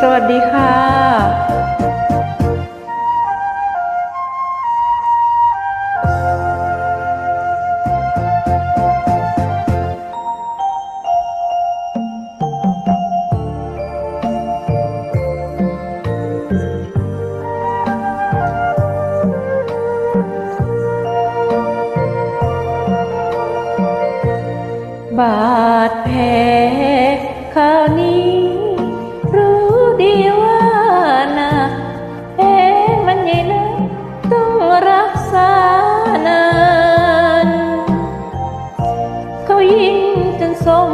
สวัสดีค่ะบาดแผล สม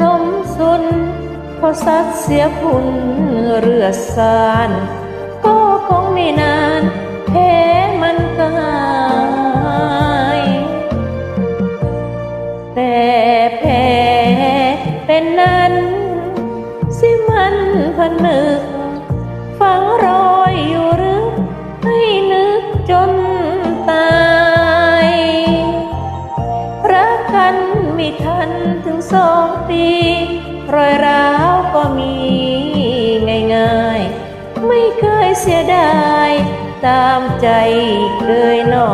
รมสุนพอซัดเสียพุ่นเรือสานก็คงไม่นานแผลมันก็หายแต่แผลเป็นนั้นสิมันพนึก นถึงสองปี รอยร้าวก็มีง่ายๆ ไม่เคยเสียดาย ตามใจเคยหนอ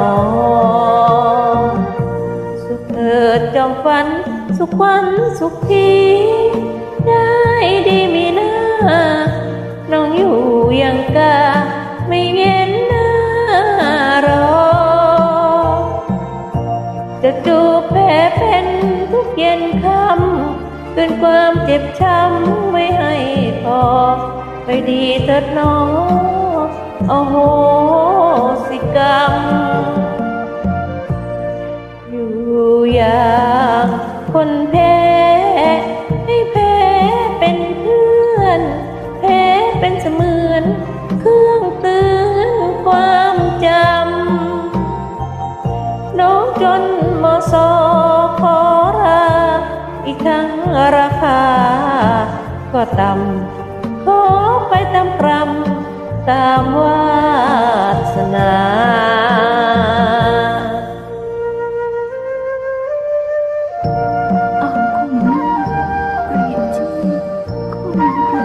สุขเถิดจอมฝัน สุขวันสุขทีได้ดีมีหน้า น้องอยู่ยังกาไม่เย็นหน้ารอจะจูบ เกินความเจ็บช้ำไว้ให้พอ ไปดีเถิดน้องโอ้โหสิกรรม อยู่อย่างคนแพ้ให้แพ้เป็นเพื่อน แพ้เป็นเสมือน เครื่องเตือนความจำ น้องจนมอสอขอ อีกทั้งราคา ก็ต่ำขอไปตามกรรมตามวาสนาเอาคงนี้เปรียบเทียบคงแปล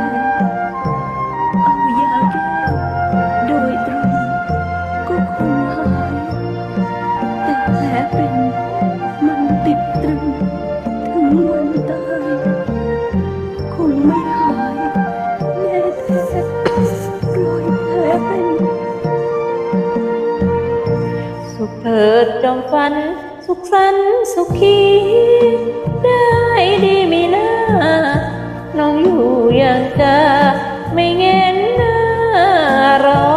เอายาแก้โดยตรงก็คงหายแต่แผลเป็น ดจอมฝัน สุขสันต์สุขีได้ดีมีหน้าน้องอยู่อย่างกาไม่เง้นหน้ารอ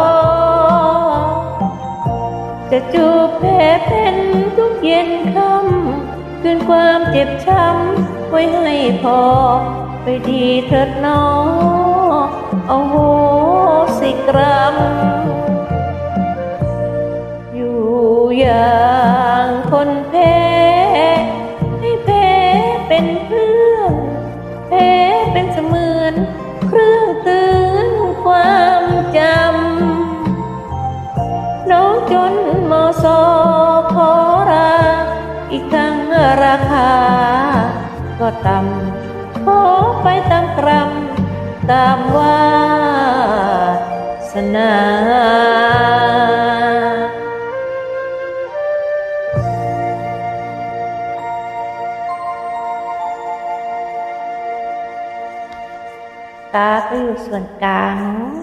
จะจูบแผลเป็นทุกเย็นค่ำคืนความเจ็บช้ำไว้ให้พอ ไปดีเถิดน้องเอาโหสิกรรม เป็นเพื่อนแพ้เป็นเสมือน เครื่องเตือนความจำ น้องจนมอสอขอราอีกทั้งราคา ก็ต่ำขอไปตามกรรมตามวาสนา ตาก็อยู่ส่วนกลางเนอะ